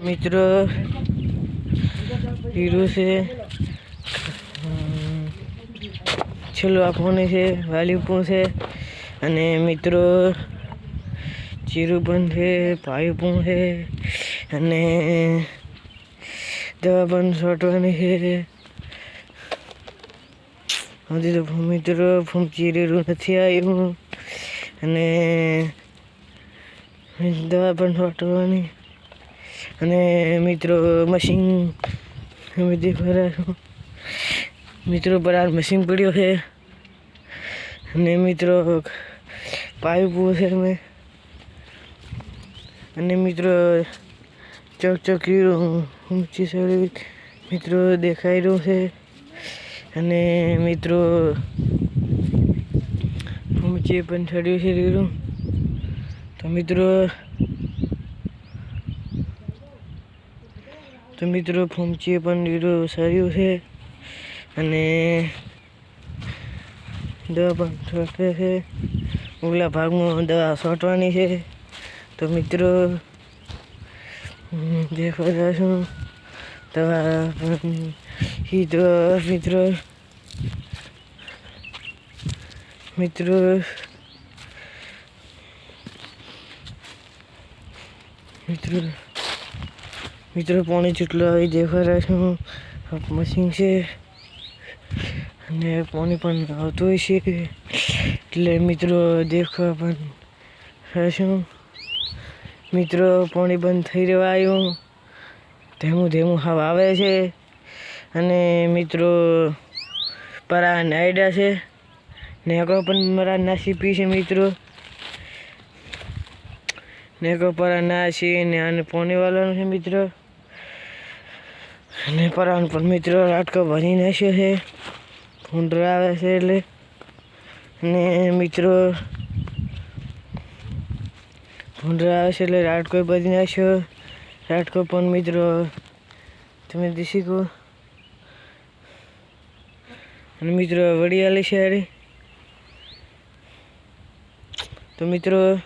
મિત્રો હીરો છે. છેલ્લો આપવાનો છે વાલીપું છે. અને મિત્રો ચીરું પણ છે પણ છે. અને દવા પણ છોટવાની છે. હજી તો મિત્રો ચીરેલું નથી આવ્યું. અને દવા પણ છોટવાની. અને મિત્રો મશીન દેખાઈ મિત્રો, બરાબર મશીન પડ્યો છે. અને મિત્રો, પાઇપ છે અમે અને મિત્રો, ચોક સાઈડ મિત્રો દેખાઈ રહ્યું છે. અને મિત્રો, ઊંચી પણ ચડ્યું છે તો મિત્રો તો મિત્રો ફોમચીએ પણ લીરો સાર્યું છે. અને દવા પણ છોટે છે. ઉગલા ભાગમાં દવા છોટવાની છે. તો મિત્રો દેખવા જશું. દવા ઈ દવા મિત્રો. મિત્રો. મિત્રો. મિત્રો પાણી જેટલો આવી દેખાઈ રહ્યું મશીન છે. અને પાણી પણ આવતું હોય છે. એટલે મિત્રો દેખવા પણ રહેશું મિત્રો પાણી બંધ થઈ રહેવા આવ્યું ધીમું ધીમું હાવ આવે છે. અને મિત્રો પરા નાયડા છે. નેકો પણ મારા નાસી પી છે, મિત્રો. નેકો પરા નાસી ને આને પાણી છે, મિત્રો. અને પરાણ પણ મિત્રો રાટકો ભરી નાખ્યો છે. ભૂંડરા આવે છે એટલે. અને મિત્રો ભૂંડરા આવે છે એટલે રાટકો ભરી નાખ્યો. રાટકો પણ મિત્રો તમે દેશી કહો. અને મિત્રો વડિયાલી છે હારી. તો મિત્રો